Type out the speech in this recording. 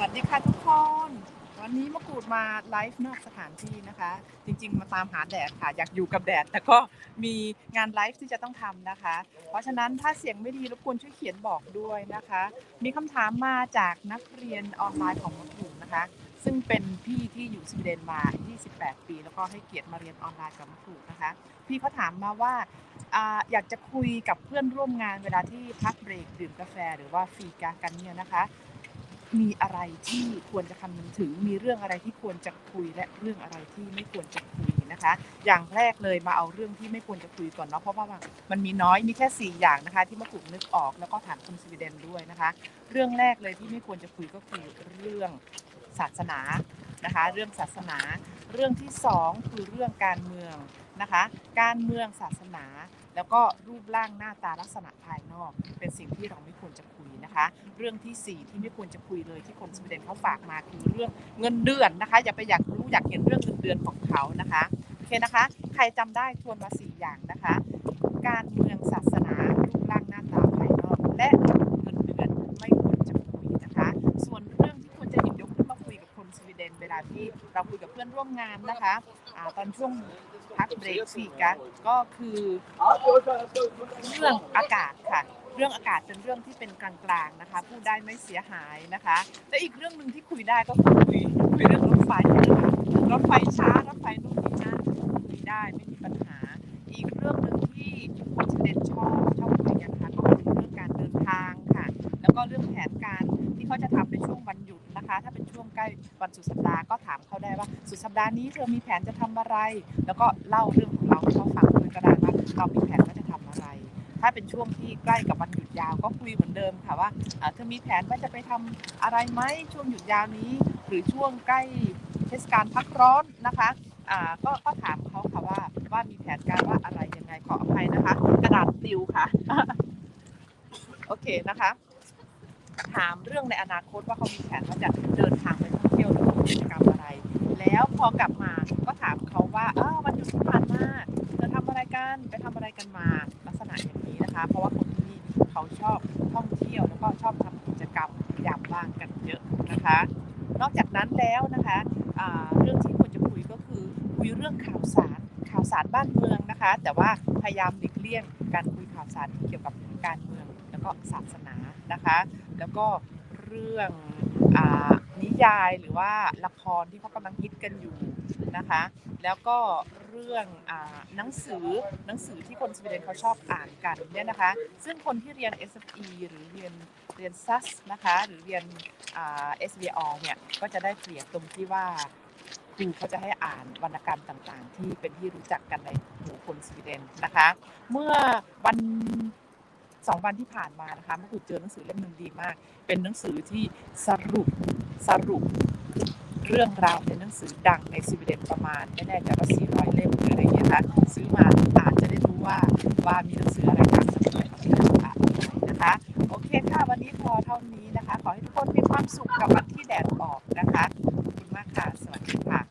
วัสดีค่ะทุกคน วันนี้มะกรูดมาไลฟ์นอกสถานที่นะคะ จริง ๆ มาตามหาแดดค่ะ อยากอยู่กับแดด แต่ก็มีงานไลฟ์ที่จะต้องทำนะคะ เพราะฉะนั้นถ้าเสียงไม่ดีรบกวนช่วยเขียนบอกด้วยนะคะ มีคำถามมาจากนักเรียนออนไลน์ของมะกรูดนะคะ ซึ่งเป็นพี่ที่อยู่สวีเดนมา 28 ปี แล้วก็ให้เกียรติมาเรียนออนไลน์กับมะกรูดนะคะ พี่เขาถามมาว่าอยากจะคุยกับเพื่อนร่วมงานเวลาที่พักเบรกดื่มกาแฟ หรือว่าฟีกากันเนี่ยนะคะ มีอะไรที่ควรจะคำนึงถึง มีเรื่องอะไรที่ควรจะคุยและเรื่องอะไรที่ไม่ควรจะคุยนะคะ อย่างแรกเลยมาเอาเรื่องที่ไม่ควรจะคุยก่อนเนาะเพราะว่ามันมีน้อยมีแค่ 4 อย่างนะคะ ที่มะกรูดนึกออกแล้วก็ถามคนสวีเดนด้วยนะคะ เรื่องแรกเลยที่ไม่ควรจะคุยก็คือเรื่องศาสนานะคะ เรื่องศาสนา เรื่องที่สองคือเรื่องการเมือง นะคะ การเมืองศาสนา แล้วก็รูปร่างหน้าตาลักษณะภายนอก เป็นสิ่งที่เราไม่ควรจะคุยนะคะ เรื่องที่สี่ที่ไม่ควรจะคุยเลยที่คนสวีเดนเขาฝากมาคือเรื่องเงินเดือนนะคะ อย่าไปอยากรู้อยากเห็นเรื่องเงินเดือนของเขานะคะโอเคนะคะ ใครจำได้ทวนมาสี่อย่างนะคะ การเมืองศาสนารูปร่างหน้าตาภายนอกและ ที่เราคุยกับเพื่อนร่วมงานนะคะอ่าตอนช่วงพักเบรกสี่กันก็คือเรื่องอากาศค่ะ เรื่องอากาศเป็นเรื่องที่เป็นกลางๆนะคะพูดได้ไม่เสียหายนะคะและอีกเรื่องหนึ่งที่คุยได้ก็คือคุยคุยเรื่องรถไฟนะคะรถไฟช้ารถไฟนู่นนี่นั่นคุยได้ไม่มีปัญหา อีกเรื่องหนึ่งที่คนสวีเดนชอบชอบคุยกันค่ะก็คือเรื่องการเดินทางค่ะ แล้วก็เรื่องแผนการที่เขาจะท ถ้าเป็นช่วงใกล้วันสุดสัปดาห์ก็ถามเขาได้ว่า สุดสัปดาห์นี้เธอมีแผนจะทำอะไร แล้วก็เล่าเรื่องของเราให้เขาฟังด้วยก็ได้ว่าเรามีแผนว่าจะทำอะไร ถ้าเป็นช่วงที่ใกล้กับวันหยุดยาวก็คุยเหมือนเดิมค่ะว่าเธอมีแผนว่าจะไปทำอะไรไหมช่วงหยุดยาวนี้ หรือช่วงใกล้เทศกาลพักร้อนนะคะก็ก็ถามเขาค่ะว่าว่ามีแผนการว่าอะไรยังไงขออภัยนะคะ กระดาษปลิวค่ะ โอเคนะคะ ถามเรื่องในอนาคตว่าเขามีแผนว่าจะเดินทางไปท่องเที่ยวหรือทำกิจกรรมอะไร แล้วพอกลับมาก็ถามเขาว่าอ้าววันหยุดที่ผ่านมาเธอทำอะไรกันไปทำอะไรกันมาลักษณะอย่างนี้นะคะ เพราะว่าคนที่นี่เขาชอบท่องเที่ยวแล้วก็ชอบทำกิจกรรมยามว่างกันเยอะนะคะ นอกจากนั้นแล้วนะคะเรื่องที่ควรจะคุยก็คือคุยเรื่องข่าวสารข่าวสารบ้านเมืองนะคะ แต่ว่าพยายามหลีกเลี่ยงการคุยข่าวสารที่เกี่ยวกับการเมืองแล้วก็ศาสนานะคะ แล้วก็เรื่องอนิยายหรือว่าละครที่เขากำลังฮิตกันอยู่นะคะ แล้วก็เรื่องอหนังสือหนังสือที่คนสวีเดนเขาชอบอ่านกันเนี่ยนะคะ ซึ่งคนที่เรียน SFE หรือเรียนเรียน SAS นะคะหรือเรียนอ่า SBO เนี่ยก็จะได้เปรียบตรงที่ว่าครูเขาจะให้อ่านวรรณกรรมต่างๆ ที่เป็นที่รู้จักกันในหมู่คนสวีเดนนะคะ เมื่อวัน สองวันที่ผ่านมานะคะเมื่อกูเจอหนังสือเล่มหนึ่งดีมาก เป็นหนังสือที่สรุปสรุปเรื่องราวในหนังสือดังในสวีเดนประมาณไม่แน่ใจว่า 400 เล่มหรืออะไรเงี้ยค่ะซื้อมาอ่านจะได้รู้ว่าว่ามีหนังสืออะไรบ้างสำหรับอ่านนะคะโอเคค่ะวันนี้พอเท่านี้นะคะ ขอให้ทุกคนมีความสุขกับวันที่แดดออกนะคะขอบคุณมากค่ะสวัสดีค่ะ